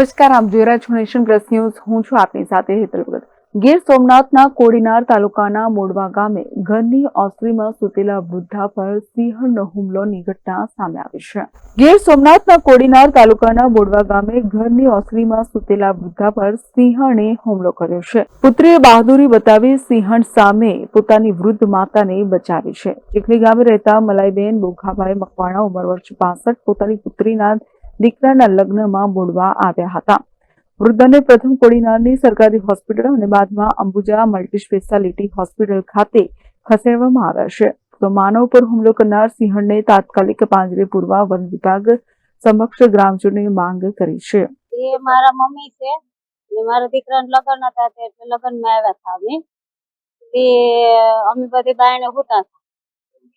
નમસ્કાર, આપ જોઈ રહ્યા છો નેશન પ્લસ ન્યૂઝ. હું છું આપની સાથે હેતલ ભગત. ગીર સોમનાથના કોડીનાર તાલુકાના મોડવા ગામે ઘરની ઓસરીમાં સૂતેલા વૃદ્ધા પર સિંહણનો હુમલોની ઘટના સામે આવી છે. ગીર સોમનાથના કોડીનાર તાલુકાના મોડવા ગામે ઘરની ઓસરીમાં સૂતેલા વૃદ્ધા પર સિંહણે હુમલો કર્યો છે. પુત્રીએ બહાદુરી બતાવી સિંહણ સામે પોતાની વૃદ્ધ માતાને બચાવી છે. ચીખલી ગામે રહેતા મલાઈબેન બોઘાભાઈ મકવાણા, ઉંમર વર્ષ પાસઠ, પોતાની પુત્રીના દીકરાના લગ્નમાં બોડવા આવ્યા હતા. વૃદ્ધને પ્રથમ કોડીનારની સરકારી હોસ્પિટલ અને બાદમાં અંબુજા મલ્ટી સ્પેશિયાલિટી હોસ્પિટલ ખાતે ખસેડવામાં આવ્યા છે. તો માનવ પર હુમલો કરનાર સિંહણને તાત્કાલિક પાંજરે પૂરવા વન વિભાગ સમક્ષ ગ્રામજનોએ માંગ કરી છે. એ મારા મમ્મી છે. ને મારા દીકરાના લગ્ન હતા તે એટલે લગ્નમાં આવ્યા હતા અમે. તે અમે બધી બાયણે હોતા હતા.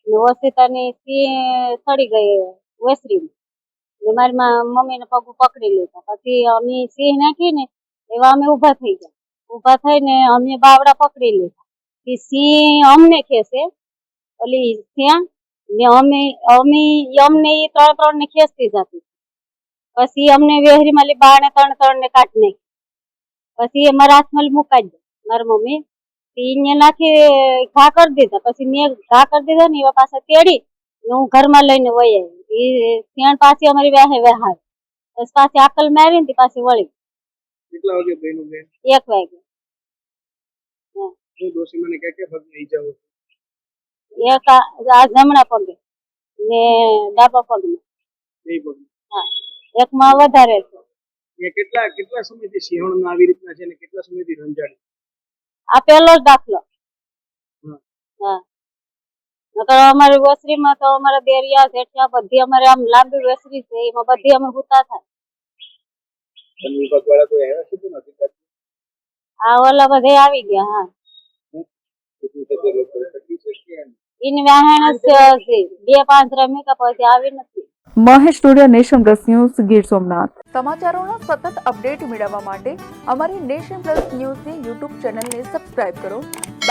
ને ઓશિતાની સિંહ સડી ગઈ વેસરીમાં મારી મમ્મીને પગ પકડી લીધા. પછી અમે સિંહ નાખી ને એવા અમે ઊભા થઈ ગયા. ઊભા થઈને અમે બાવડા પકડી લીધા. એ સિંહ અમને ખેંચે. ઓલી ત્યાં ને અમે અમે અમને એ ત્રણ ત્રણ ને ખેંચતી જતી. પછી અમને વેહરી માલી બાણે ત્રણ ત્રણ ને કાઢ નાખી. પછી મારા હાથમાં મુકાઈ દે મારી મમ્મી એને નાખી ઘા કરી દીધા. પછી મેં ઘા કરી દીધા ને એવા પાસે તેડી હું ઘરમાં લઈને વહી આવી. એ ત્યાં પાછી અમારી વ્યાહે વહે પછી પાછી આકલ મારી ને પાછી વળી. કેટલા વાગે બહેનું બેન? એક વાગે. હું. દોશી મને કે કે પગને ઈજાઓ એક આ જમણા પગે ને ડાબા પગમાં બે પગ. એકમાં વધારે છે. એ કેટલા કેટલા સમયથી સિંહણ આવી રીતના છે ને કેટલા સમયથી રંજાડી? આ પહેલો જ દાખલો. હમ. હા. નકર અમારી વસરીમાં તો અમારા દેરિયા જેઠિયા બધી અમારે આમ લાંબી વસરી છે એમાં બધી અમે હુતા થાય વન વિભાગ વાળા કોઈ આવ્યા છે તો નથી કરતું આ ઓલા બધે આવી ગયા હા. જ છે બે પાંચ રમી કા પછી આવી નથી. Mahesh Todiya nation plus news Gir Somnath. સમાચારોનો સતત અપડેટ મેળવવા માટે અમારી નેશન પ્લસ ન્યૂઝની યુટ્યુબ ચેનલને સબસ્ક્રાઇબ કરો.